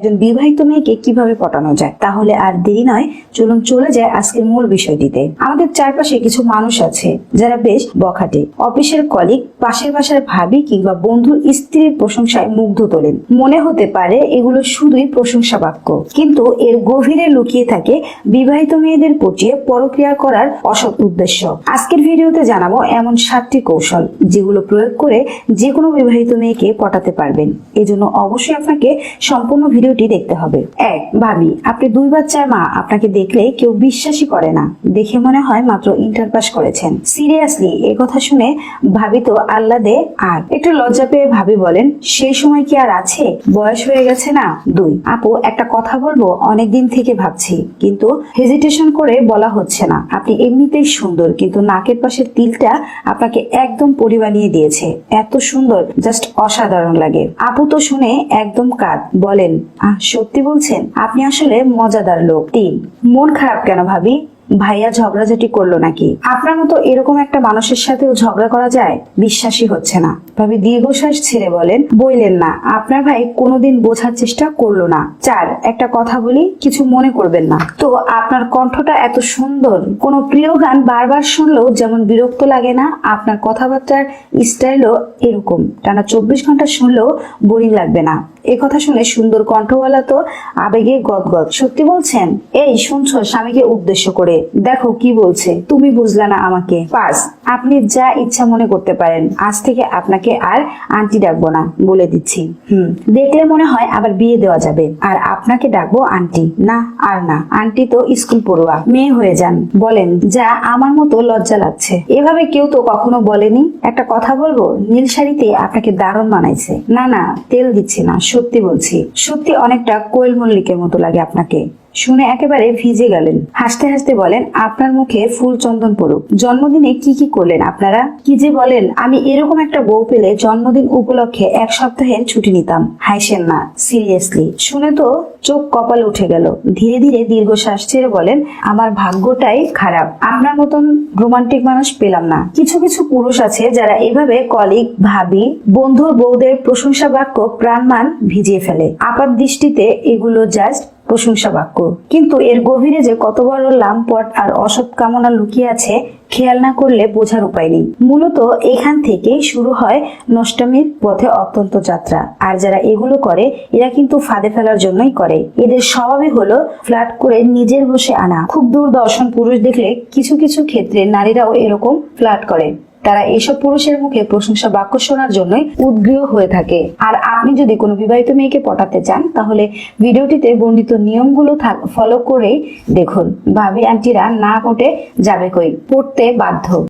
একজন বিবাহিত মেয়েকে কীভাবে পটানো যায়? তাহলে আর দেরি নয়, চলুন চলে যায় আজকের মূল বিষয়টিতে। আমাদের চারপাশে কিছু মানুষ আছে, যারা বেশ বখাটে। অফিসের কলিগ পাশের বাসার ভাবি কিংবা বন্ধুর স্ত্রীর প্রশংসায় মুগ্ধ তোলেন। মনে হতে পারে এগুলো শুধুই প্রশংসা বাক্য কিন্তু এর গভীরে লুকিয়ে থাকে বিবাহিত মেয়েদের পটিয়ে পরক্রিয়া করার অসৎ উদ্দেশ্য। আজকের ভিডিওতে জানাব এমন সাতটি কৌশল যেগুলো প্রয়োগ করে যে কোনো বিবাহিত মেয়েকে পটাতে পারবেন। এজন্য অবশ্যই আপনাকে সম্পূর্ণ ভিডিওটি দেখতে হবে। এক, ভাবি, আপনি দুই বাচ্চার মা, আপনাকে দেখলে কেউ বিশ্বাসই করে না। দেখে মনে হয় মাত্র ইন্টার পাস করেছেন। সিরিয়াসলি এ কথা শুনে ভাবি তো আল্লাদে আর একটু লজ্জা পেয়ে ভাবি বলেন, সেই সময় কি আর আছে? বয়স হয়ে গেছে না? দুই, আপু, একটা কথা বলব, অনেকদিন থেকে ভাবছি, কিন্তু হেজিটেশন করে বলা হচ্ছে না। আপনি এমনিতেই সুন্দর, কিন্তু নাকের পাশের তিলটা আপনাকে একদম পরি বানিয়ে দিয়েছে। এত সুন্দর জাস্ট অসাধারণ লাগে। আপু তো শুনে একদম কাঁদ বলেন সত্যি বলছেন, আপনি আসলে মজাদার লোক। তিন, মন খারাপ কেন ভাবি? ভাইয়া ঝগড়াঝাটি করল নাকি? আপনার মতো এরকম একটা মানুষের সাথেও ঝগড়া করা যায়? বিশ্বাসই হচ্ছে না। ভাবি দীর্ঘশ্বাস ছেড়ে বলেন, বইলেন না। আপনার ভাই কোনোদিন বোঝার চেষ্টা করল না। চার, একটা কথা বলি, কিছু মনে করবেন না। তো আপনার কণ্ঠটা এত সুন্দর, কোনো প্রিয় গান বারবার শুনলেও যেমন বিরক্ত লাগে না, আপনার কথাবার্তার স্টাইলও এরকম। টানা চব্বিশ ঘণ্টা শুনলেও বোরিং লাগবে না। এ কথা শুনে সুন্দর কণ্ঠওয়ালা তো আবেগে গদগদ। সত্যি বলছেন? এই, শুনছো, স্বামীকে উদ্দেশ্য করে। দেখো কি বলছে। তুমি বুঝলা না আমাকে। পাঁচ, আপনি যা ইচ্ছা মনে করতে পারেন। আজ থেকে আপনাকে আর আন্টি ডাকবো না, বলে দিচ্ছি। হুম, দেখলে মনে হয় আবার বিয়ে দেওয়া যাবে। আর আপনাকে ডাকবো আন্টি। না, আর না। আন্টি তো স্কুল পড়ুয়া, মেয়ে হয়ে যান। বলেন, যা আমার মতো লজ্জা লাগছে। এভাবে কেউ তো কখনো বলেনি? একটা কথা বলব, নীল শাড়িতে আপনাকে দারুণ মানাইছে। না না, তেল দিচ্ছি না, সত্যি বলছি। সত্যি অনেকটা কোয়েল মল্লিকের মতো লাগে আপনাকে। শুনে একেবারে ভিজে গেলেন। হাসতে হাসতে বলেন, আপনার মুখে ফুল চন্দন পড়ুক। জন্মদিনে কি কি করলেন আপনারা? কি যে বলেন, আমি এরকম একটা বউ পেলে জন্মদিন উপলক্ষে এক সপ্তাহের ছুটি নিতাম। হাইসেন না, সিরিয়াসলি। শুনে তো চোখ কপাল উঠে গেল। ধীরে ধীরে দীর্ঘশ্বাস ছেড়ে বলেন, আমার ভাগ্যটাই খারাপ। আপনার মতন রোমান্টিক মানুষ পেলাম না। কিছু কিছু পুরুষ আছে যারা এভাবে কলিগ, ভাবি, বন্ধুর বউদের প্রশংসা বাক্য প্রাণমান ভিজিয়ে ফেলে। আপাত দৃষ্টিতে এগুলো জাস্ট প্রশংসা বাক্য। কিন্তু এর গভীরে যে কত বড় লামপট আর অসৎ কামনা লুকিয়ে আছে, খেয়াল না করলে বোঝার উপায় নেই। মূলত এখান থেকেই শুরু হয় নষ্টমীর পথে অত্যন্ত যাত্রা। আর যারা এগুলো করে, এরা কিন্তু ফাঁদে ফেলার জন্যই করে। এদের স্বভাবই হলো ফ্ল্যাট করে নিজের বসে আনা। খুব দূরদর্শন পুরুষ দেখলে কিছু কিছু ক্ষেত্রে নারীরাও এরকম ফ্ল্যাট করে। তারা এসব পুরুষের মুখে প্রশংসা বাক্য শোনার জন্যই উদ্গ্রীহ হয়ে থাকে। আর আপনি যদি কোনো বিবাহিত মেয়েকে পটাতে চান, তাহলে ভিডিওটিতে বর্ণিত নিয়মগুলো ফলো করেই দেখুন। ভাবি, আন্টিরা না পটে যাবে কই? পড়তে বাধ্য।